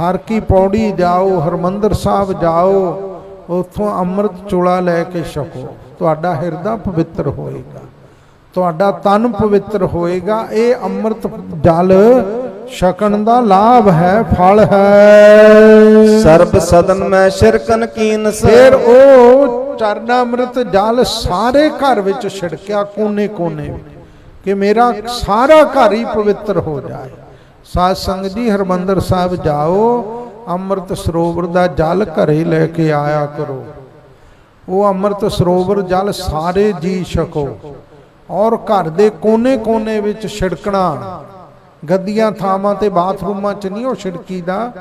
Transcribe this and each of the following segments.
ਹਰ ਕੀ ਪੌੜੀ ਜਾਓ ਹਰਮੰਦਰ ਸਾਹਿਬ ਜਾਓ ਉਥੋਂ ਅੰਮ੍ਰਿਤ ਚੋਲਾ ਲੈ ਕੇ ਛਕੋ। ਤੁਹਾਡਾ ਹਿਰਦਾ ਪਵਿੱਤਰ ਹੋਏਗਾ। ਤੁਹਾਡਾ ਤਨ ਪਵਿੱਤਰ ਹੋਏਗਾ। ਇਹ ਅੰਮ੍ਰਿਤ ਜਲ ਛਕਣ ਦਾ ਲਾਭ ਹੈ ਫਲ ਹੈ। ਸਰਬ ਸਦਨ ਮੈਂ ਸ਼ਿਰਕਨ ਕੀਨਸ ਫਿਰ ਉਹ ਚਰਨਾਮ੍ਰਿਤ ਜਲ ਸਾਰੇ ਘਰ ਵਿੱਚ ਛਿੜਕਿਆ ਕੋਨੇ-ਕੋਨੇ ਕਿ ਮੇਰਾ ਸਾਰਾ ਘਰ ਹੀ ਪਵਿੱਤਰ ਹੋ ਜਾਏ। ਸਾਧ ਸੰਗਤ ਜੀ, ਹਰਮੰਦਰ ਸਾਹਿਬ ਜਾਓ, ਅੰਮ੍ਰਿਤ ਸਰੋਵਰ ਦਾ ਜਲ ਘਰੇ ਲੈ ਕੇ ਆਇਆ ਕਰੋ। ਉਹ ਅੰਮ੍ਰਿਤ ਸਰੋਵਰ ਜਲ ਸਾਰੇ ਜੀ ਛਕੋ ਔਰ ਘਰ ਦੇ ਕੋਨੇ-ਕੋਨੇ ਵਿੱਚ ਛਿੜਕਣਾ। ਗੱਦੀਆਂ ਥਾਵਾਂ ਤੇ ਬਾਥਰੂਮਾਂ 'ਚ ਨਹੀਂ ਉਹ ਛਿੜਕੀ ਦਾ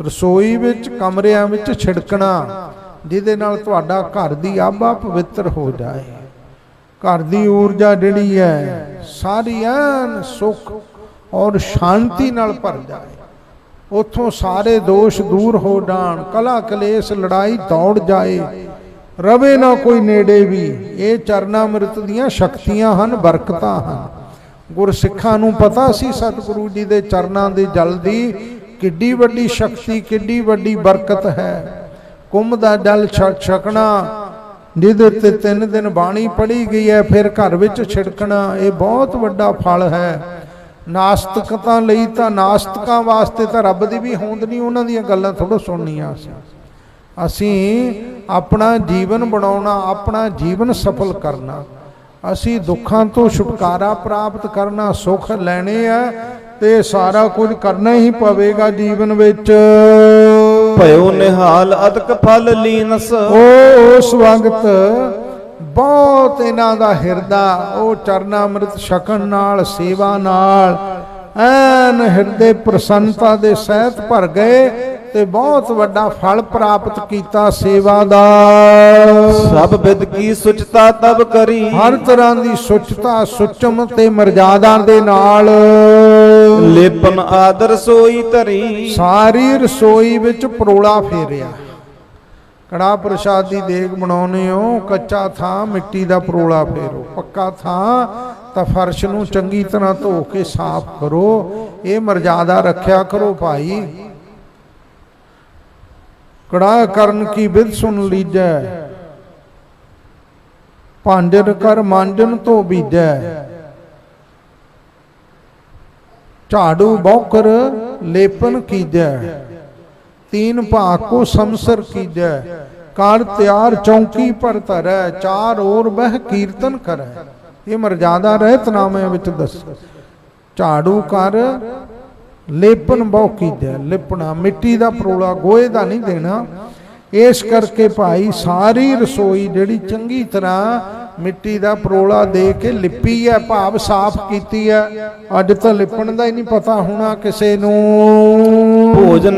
ਰਸੋਈ ਵਿੱਚ, ਕਮਰਿਆਂ ਵਿੱਚ ਛਿੜਕਣਾ, ਜਿਹਦੇ ਨਾਲ ਤੁਹਾਡਾ ਘਰ ਦੀ ਆਭਾ ਪਵਿੱਤਰ ਹੋ ਜਾਏ। ਘਰ ਦੀ ਊਰਜਾ ਜਿਹੜੀ ਹੈ, ਸਾਰੀ ਐਨ ਸੁਖ ਔਰ ਸ਼ਾਂਤੀ ਨਾਲ ਭਰ ਜਾਏ। ਉਥੋਂ ਸਾਰੇ ਦੋਸ਼ ਦੂਰ ਹੋ ਜਾਣ, ਕਲਾ ਕਲੇਸ਼ ਲੜਾਈ ਦੌੜ ਜਾਏ। ਰਵੇ ਨਾ ਕੋਈ ਨੇੜੇ ਵੀ, ਇਹ ਚਰਨਾਮ੍ਰਿਤ ਦੀਆਂ ਸ਼ਕਤੀਆਂ ਹਨ, ਬਰਕਤਾਂ ਹਨ। ਗੁਰਸਿੱਖਾਂ ਨੂੰ ਪਤਾ ਸੀ ਸਤਿਗੁਰੂ ਜੀ ਦੇ ਚਰਨਾਂ ਦੇ ਜਲ ਦੀ, ਕਿੱਡੀ ਵੱਡੀ ਸ਼ਕਤੀ, ਕਿੱਡੀ ਵੱਡੀ ਬਰਕਤ ਹੈ। ਕੁੰਭ ਦਾ ਜਲ ਛ- ਛਕਣਾ ਜਿਹਦੇ ਉੱਤੇ ਤਿੰਨ ਦਿਨ ਬਾਣੀ ਪੜ੍ਹੀ ਗਈ ਹੈ, ਫਿਰ ਘਰ ਵਿੱਚ ਛਿੜਕਣਾ, ਇਹ ਬਹੁਤ ਵੱਡਾ ਫਲ ਹੈ। ਨਾਸਤਿਕਤਾ ਲਈ ਤਾਂ ਨਾਸਤਿਕਾਂ ਵਾਸਤੇ ਤਾਂ ਰੱਬ ਦੀ ਵੀ ਹੋਂਦ ਨਹੀਂ ਉਹਨਾਂ ਦੀਆਂ ਗੱਲਾਂ ਥੋੜੋ ਸੁਣਨੀਆਂ ਅਸੀਂ। ਅਸੀਂ ਆਪਣਾ ਜੀਵਨ ਬਣਾਉਣਾ ਆਪਣਾ ਜੀਵਨ ਸਫਲ ਕਰਨਾ ਅਸੀਂ ਦੁੱਖਾਂ ਤੋਂ ਛੁਟਕਾਰਾ ਪ੍ਰਾਪਤ ਕਰਨਾ ਸੁੱਖ ਲੈਣੇ ਆ ਤੇ ਸਾਰਾ ਕੁਝ ਕਰਨਾ ਹੀ ਪਵੇਗਾ ਜੀਵਨ ਵਿੱਚ। ਭਇਓ ਨਿਹਾਲ ਅਦਕ ਫਲ ਲੀਨਸ। ਉਹ ਉਸ ਵਕਤ ਬਹੁਤ ਇਹਨਾਂ ਦਾ ਹਿਰਦਾ ਉਹ ਚਰਨਾਮ੍ਰਿਤ ਛਕਣ ਨਾਲ ਸੇਵਾ ਨਾਲ ਐਨ ਹਿਰਦੇ ਪ੍ਰਸੰਨਤਾ ਦੇ ਸਹਿਤ ਭਰ ਗਏ ਤੇ ਬਹੁਤ ਵੱਡਾ ਫਲ ਪ੍ਰਾਪਤ ਕੀਤਾ ਸੇਵਾ ਦਾ। ਸਭ ਵਿਦ ਕੀ ਸੁਚਤਾ ਤਬ ਕਰੀ। ਹਰ ਤਰ੍ਹਾਂ ਦੀ ਸੁਚਤਾ ਸੁਚਮ ਤੇ ਮਰਜ਼ਾਦਾ ਦੇ ਨਾਲ। ਲੇਪਨ ਆਦਰ ਸੋਈ ਧਰੀ। ਸਾਰੀ ਰਸੋਈ ਵਿੱਚ ਪਰੋਲਾ ਫੇਰਿਆ। ਕੜਾ ਪ੍ਰਸ਼ਾਦ ਦੀ ਦੇਗ ਬਣਾਉਨੇ ਹੋ ਕੱਚਾ ਥਾਂ ਮਿੱਟੀ ਦਾ ਪਰੋਲਾ ਫੇਰੋ। ਪੱਕਾ ਥਾਂ ਤਾਂ ਫਰਸ਼ ਨੂੰ ਚੰਗੀ ਤਰ੍ਹਾਂ ਧੋ ਕੇ ਸਾਫ਼ ਕਰੋ। ਇਹ ਮਰਜ਼ਾਦਾ ਰੱਖਿਆ ਕਰੋ ਭਾਈ। ਕੜਾ ਕਰਨ ਕੀ ਵਿਧ ਸੁਣ ਲੀਜੈ। ਭਾਂਜਨ ਕਰ ਮਾਂਜਨ ਤੋਂ ਬੀਜੈ। ਝਾੜੂ ਬੌਕਰ ਲੇਪਨ ਕੀਜੈ। ਤੀਨ ਭਾਗ ਕੋ ਸਮਸਰ ਕੀਜੈ ਕਾਰ ਤਿਆਰ ਚੌਂਕੀ ਪਰ ਧਰੈ ਚਾਰ ਔਰ ਬਹਿ ਕੀਰਤਨ ਕਰੈ ਇਹ ਮਰਜ਼ਾਦਾ ਰਹਿਤ ਵਿੱਚ ਦੱਸ ਝਾੜੂ ਕਰ ਲੇਪਨ ਬਹੁ ਕੀਜੈ ਲਿਪਣਾ ਮਿੱਟੀ ਦਾ ਪਰੋਲਾ ਗੋਏ ਦਾ ਨਹੀਂ ਦੇਣਾ ਇਸ ਕਰਕੇ ਭਾਈ ਸਾਰੀ ਰਸੋਈ ਜਿਹੜੀ ਚੰਗੀ ਤਰ੍ਹਾਂ ਮਿੱਟੀ ਦਾ ਪਰੋਲਾ ਦੇ ਕੇ ਲਿਪੀ ਹੈ ਭਾਵ ਸਾਫ਼ ਕੀਤੀ ਹੈ ਅੱਜ ਤਾਂ ਲਿਪਣ ਦਾ ਹੀ ਨਹੀਂ ਪਤਾ ਹੋਣਾ ਕਿਸੇ ਨੂੰ ਭੋਜਨ